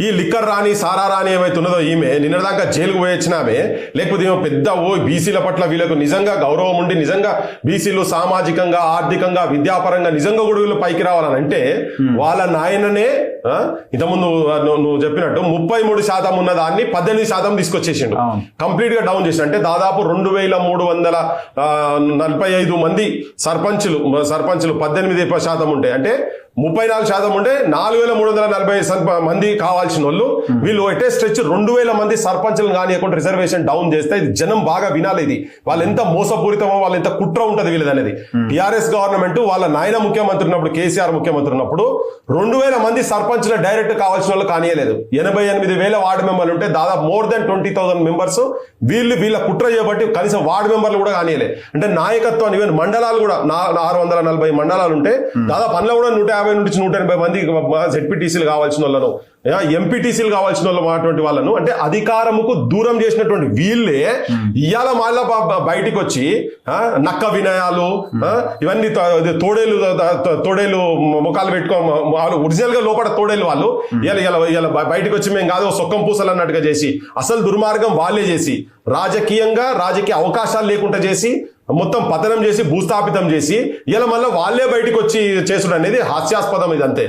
ఈ లిక్కర్ రాని సారా రాని ఏమైతే ఉన్నదో ఈమె నిన్నదాకా జైలుకు పోయి వచ్చిన ఆమె లేకపోతే ఈమె పెద్ద ఓ బీసీల పట్ల వీళ్ళకు నిజంగా గౌరవం ఉండి నిజంగా బీసీలు సామాజికంగా ఆర్థికంగా విద్యాపరంగా నిజంగా కూడా వీళ్ళు పైకి రావాలని అంటే వాళ్ళ నాయననే ఇంతకుముందు నువ్వు చెప్పినట్టు ముప్పై మూడు శాతం ఉన్న దాన్ని పద్దెనిమిది శాతం తీసుకొచ్చేసిండు. కంప్లీట్గా డౌన్ చేసి అంటే దాదాపు రెండు వేల మూడు వందల నలభై ఐదు మంది సర్పంచులు సర్పంచులు పద్దెనిమిది శాతం ఉంటాయి. అంటే ముప్పై నాలుగు శాతం ఉంటే నాలుగు వేల మూడు వందల నలభై మంది కావాల్సిన వాళ్ళు వీళ్ళు ఎటే స్ట్రెచ్ రెండు వేల మంది సర్పంచులు కానియకుండా రిజర్వేషన్ డౌన్ చేస్తే ఇది జనం బాగా వినాలి ఇది. వాళ్ళు ఎంత మోసపూరితమో వాళ్ళు ఎంత కుట్ర ఉంటది వీళ్ళది అనేది టిఆర్ఎస్ గవర్నమెంట్ వాళ్ళ నాయన ముఖ్యమంత్రి ఉన్నప్పుడు కేసీఆర్ ముఖ్యమంత్రి ఉన్నప్పుడు రెండు వేల మంది సర్పంచులు డైరెక్ట్ కావాల్సిన వాళ్ళు కానియలేదు. ఎనభై ఎనిమిది వేల వార్డు మెంబర్లు ఉంటే దాదాపు more than twenty thousand members వీళ్ళు వీళ్ళ కుట్ర చేయబట్టి కనీసం వార్డు మెంబర్లు కూడా కానియలే. అంటే నాయకత్వాన్ని ఈవెన్ మండలాలు కూడా ఆరు వందల నలభై మండలాలు ఉంటే దాదాపు అందులో కూడా నూట యాభై నుంచి నూట ఎనభై మంది జెడ్పీటీసీలు కావాల్సిన వాళ్ళను ఎంపీటీసీలు కావాల్సిన వాళ్ళు అటువంటి వాళ్ళను అంటే అధికారముకు దూరం చేసినటువంటి వీళ్ళే ఇవాళ మళ్ళా బయటికి వచ్చి నక్క వినయాలు ఇవన్నీ తో- తోడేలు తోడేలు ముఖాలు పెట్టుకో వాళ్ళు ఒరిజినల్గా లోపల తోడేలు వాళ్ళు ఇలా ఇలా ఇలా బయటకు బయటికి వచ్చి మేము కాదు సొక్కం పూసలు అన్నట్టుగా చేసి అసలు దుర్మార్గం వాళ్ళే చేసి రాజకీయంగా రాజకీయ అవకాశాలు లేకుండా చేసి మొత్తం పతనం చేసి భూస్థాపితం చేసి ఇలా మళ్ళీ వాళ్ళే బయటికి వచ్చి చేసుడు అనేది హాస్యాస్పదం ఇదంతే.